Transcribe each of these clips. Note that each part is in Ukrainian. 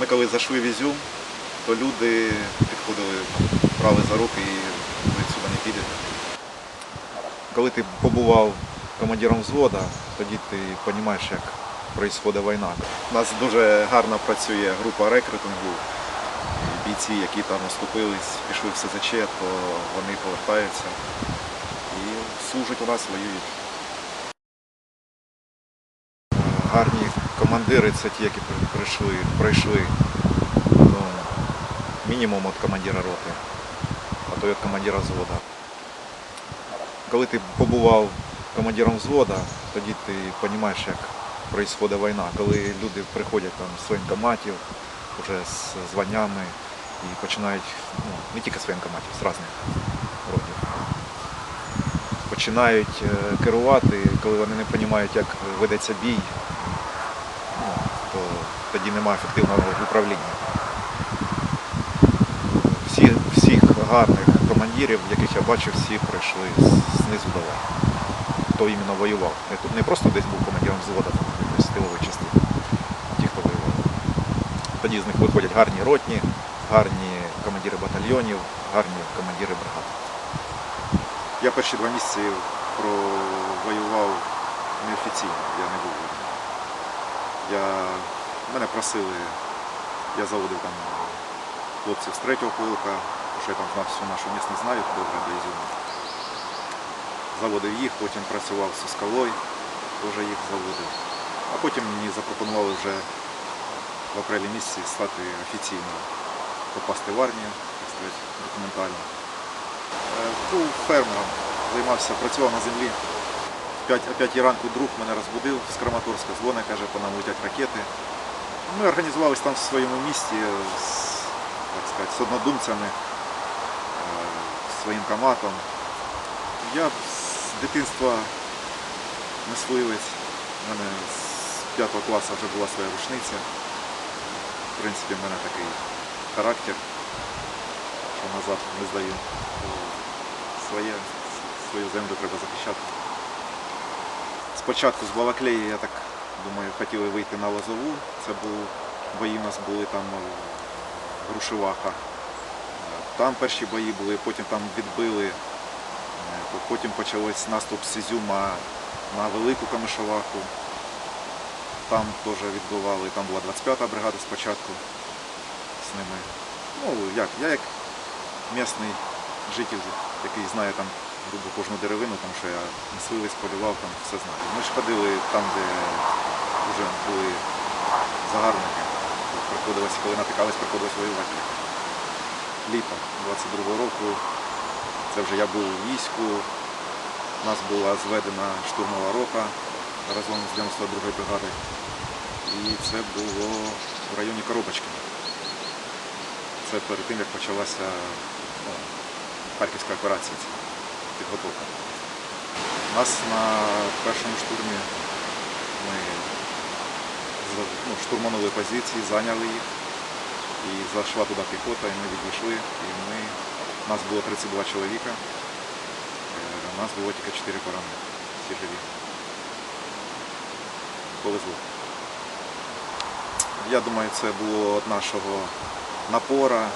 Ми коли зайшли в Ізюм, то люди підходили, брали за руки і ви сюди не підете. Коли ти побував командиром взвода, тоді ти розумієш, як відбувається війна. У нас дуже гарно працює група рекрутингу. Бійці, які там оступились, пішли в СЗЧ, то вони повертаються і служать у нас, воюють. Гарні командири це ті, які прийшли, пройшли ну, мінімум від командира роти, а то й від командира взвода. Коли ти побував командиром взвода, тоді ти розумієш, як відбувається війна, коли люди приходять там з воєнкоматів, вже з званнями і починають, ну, не тільки з воєнкоматів, з різних родів. Починають е, керувати, коли вони не розуміють, як ведеться бій, тоді немає ефективного управління. Всі, всіх гарних командирів, яких я бачив, всі прийшли знизу до верху. Хто іменно воював. Не, тут не просто десь був командиром взвода, там, якоїсь тилової частини, ті, хто воював. Тоді з них виходять гарні ротні, гарні командири батальйонів, гарні командири бригад. Я перші два місяці провоював неофіційно, я не був. Я, мене просили, я заводив там хлопців з третього тому що я там всю нашу місць не знаю, добре до Ізюма. Заводив їх, потім працював з скалою, теж їх заводив. А потім мені запропонували вже в апрелі місяці стати офіційно, попасти в армію, так сказати, документально. Е, Був фермером, займався, працював на землі. В 5, о 5 ранку друг мене розбудив з Краматорська, дзвонить, каже, по нам летять ракети. Ми організувалися там в своєму місті з, так сказати, з однодумцями, е, своїм коматом. Я з дитинства мисливець. У мене з 5 класу вже була своя рушниця. В принципі, в мене такий характер, що назад не здаю. Своє, свою землю треба захищати. Спочатку з Балаклеї, я так думаю, хотіли вийти на Лозову. Це був, бої у нас були там е, Грушеваха. Там перші бої були, потім там відбили. Е, Потім почався наступ з Ізюма на Велику Камишоваху. Там теж відбивали, там була 25-та бригада спочатку з ними. Ну, як, я як місний житель, який знає там грубо кожну деревину, тому що я мисливець, полював, там все знаю. Ми ж ходили там, де вже були загарбники. Приходилось, коли натикались, приходилось воювати. Літо 22-го року, це вже я був у війську, у нас була зведена штурмова рота разом з 92-ї бригади. І це було в районі Коробочки. Це перед тим, як почалася ну, Харківська операція, підготовка. У нас на першому штурмі ми ну, штурманули позиції, зайняли їх. І зайшла туди піхота, і ми відійшли. І ми, нас було 32 чоловіка. Е, У нас було тільки 4 поранені, всі живі. Повезло. Я думаю, це було від нашого напора, е,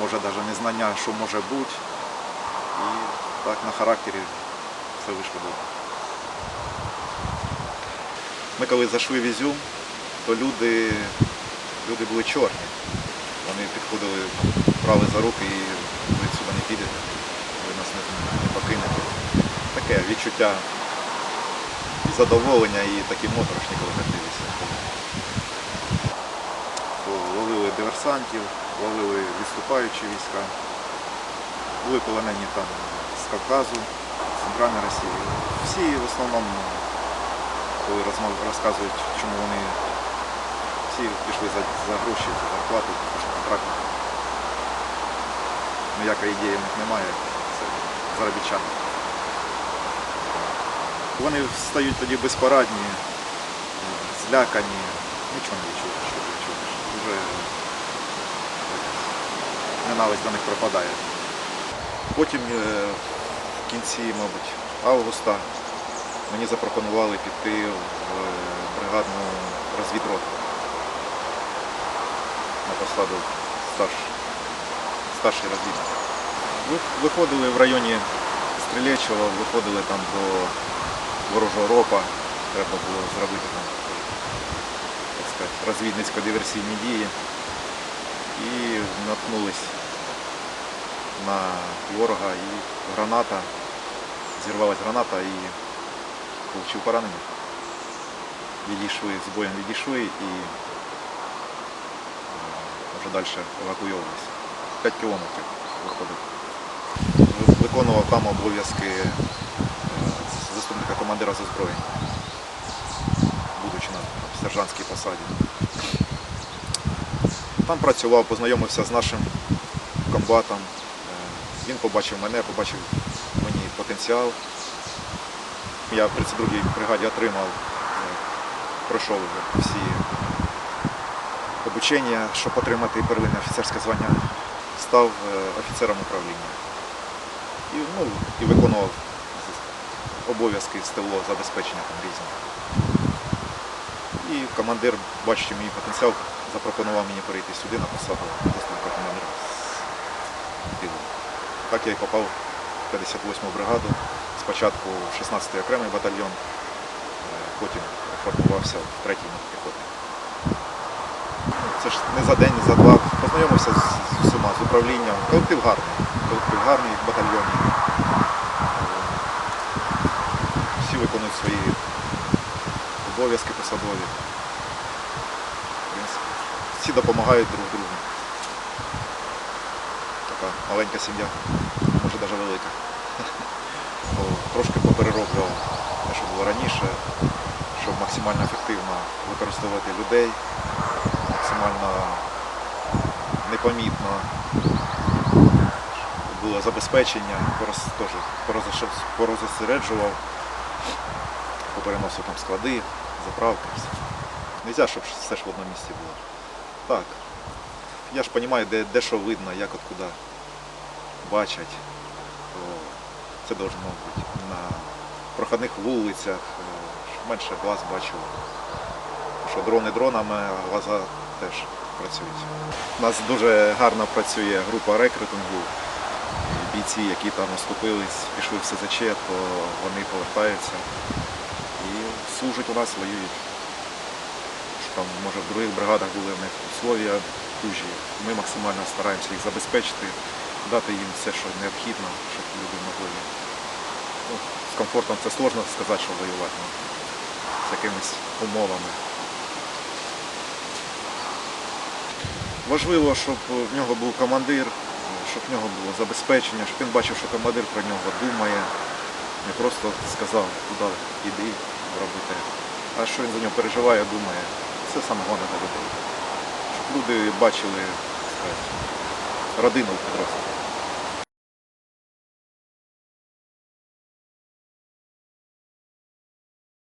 може навіть незнання, що може бути. І так на характері все вийшло добре. Ми коли зайшли в Ізюм, то люди, люди були чорні. Вони підходили, брали за руки і ви сюди не підете, ви нас не, не покинете. Таке відчуття і задоволення, і такі моторошні, коли так ловили диверсантів, ловили відступаючі війська. Були полонені там з Кавказу, з Центральної Росії. Всі в основному, коли розказують, чому вони всі пішли за, за гроші, за зарплату, за що контракт. Ніякої ідеї в них немає. Це заробітчани. Вони стають тоді безпорадні, злякані, нічого не відчуєш, що відчуєш. Дуже ненависть до них пропадає. Потім е, в кінці, мабуть, августа мені запропонували піти в е, бригадну розвідроту. посаду старш, старший розвідник. Виходили в районі Стрілечого, виходили там до ворожого ропа. Треба було зробити там розвідницько-диверсійні дії. І наткнулись на ворога і граната, зірвалась граната і отримав поранення. Відійшли, з боєм відійшли і е, вже далі евакуйовувалися. 5 кілометрів виходив. Виконував там обов'язки е, заступника командира з озброєння, будучи на сержантській посаді. Там працював, познайомився з нашим комбатом. Він побачив мене, побачив мені потенціал. Я в 32-й бригаді отримав, е, пройшов всі обучення, щоб отримати первинне офіцерське звання. Став е, офіцером управління. І, ну, і виконував обов'язки з ТЛО забезпечення там різні. І командир, бачачи мій потенціал, запропонував мені перейти сюди на посаду заступника командира з тилу. Так я і попав в 58-му бригаду. Спочатку в 16-й окремий батальйон, е, потім формувався в 3-й мотопіхотний. Ну, Це ж не за день, не за два. Познайомився з, з усіма, з управлінням. Колектив гарний. Колектив гарний в батальйоні. Е, Всі виконують свої обов'язки посадові. Всі допомагають друг другу. Маленька сім'я, може навіть велика. Трошки поперероблював те, що було раніше, щоб максимально ефективно використовувати людей, максимально непомітно було забезпечення, порозосереджував, попереносив там склади, заправки. Нельзя, щоб все ж в одному місці було. Так. Я ж розумію, де, де що видно, як от куди бачать. То це должно бути на проходних вулицях, е, щоб менше глаз бачило. Що дрони дронами, а глаза теж працюють. У нас дуже гарно працює група рекрутингу. Бійці, які там оступились, пішли в СЗЧ, то вони повертаються і служать у нас, воюють. Там, може, в других бригадах були в них условия хужі. Ми максимально стараємося їх забезпечити, дати їм все, що необхідно, щоб люди могли. Ну, з комфортом це сложно сказати, що воювати, ну, з якимись умовами. Важливо, щоб в нього був командир, щоб в нього було забезпечення, щоб він бачив, що командир про нього думає. Не просто сказав, туди іди, роби те. А що він за нього переживає, думає. Це саме головне для. Щоб люди бачили так родину в.